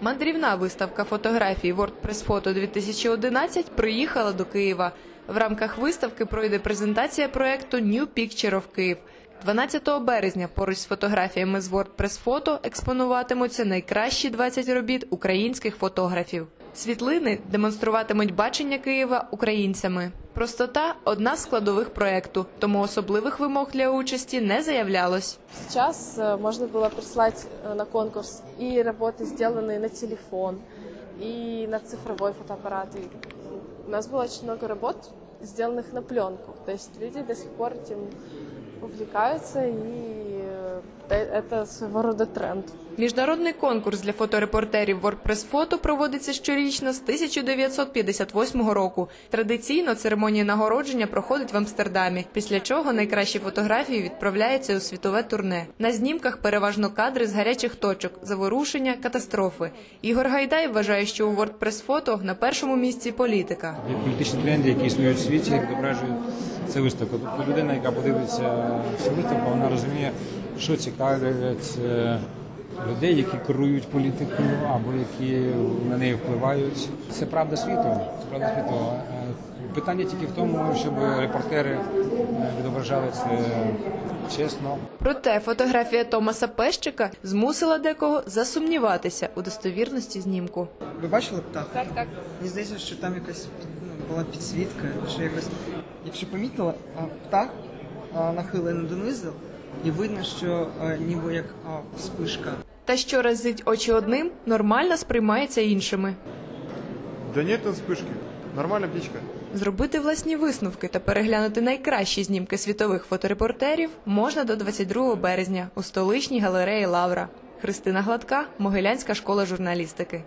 Мандрівна виставка фотографій WordPress Photo 2011 приїхала до Києва. В рамках виставки пройде презентація проекту New Picture of Kyiv. 12 березня поруч з фотографіями з WordPress Photo експонуватимуться найкращі 20 робіт українських фотографів. Світлини демонструватимуть бачення Києва українцями Простота одна з складових проекту, тому особливих вимог для участі не заявлялось. Сейчас э, можно было прислать э, на конкурс и работы, сделанные на телефон, и на цифровой фотоаппарат. И у нас было очень много работ, сделанных на пленку. То есть люди до сих пор этим увлекаются, и э, это своего рода тренд. Міжнародний конкурс для фоторепортерів Photo проводиться щорічно з 1958 року. Традиційно церемонія нагородження проходить в Амстердамі, після чого найкращі фотографії відправляються у світове турне. На знімках переважно кадри з гарячих точок, заворушення, катастрофи. Ігор Гайдай вважає, що у Photo на першому місці політика. Політичні тренди, які існують в світі, відображують цю виставку. Тобто людина, яка подивиться цю виставку, вона розуміє, що цікавить е, людей, які керують політикою або які на неї впливають. Це правда світу. Це правда світу. Е, Питання тільки в тому, щоб репортери е, відображали це чесно, Проте фотографія Томаса Пещика змусила декого засумніватися у достовірності знімку. Ви бачили птах? Так, так. Мені здається, що там якась ну, була підсвітка, що якось. Якщо помітила, птах нахилений донизу, і видно, що ніби як вспишка. Та що разить очі одним, нормально сприймається іншими. Да нет там вспышки. Нормальная птичка. Зробити власні висновки та переглянути найкращі знімки світових фоторепортерів можна до 22 березня у столичній галереї Лавра. Христина Гладка, Могилянська школа журналістики.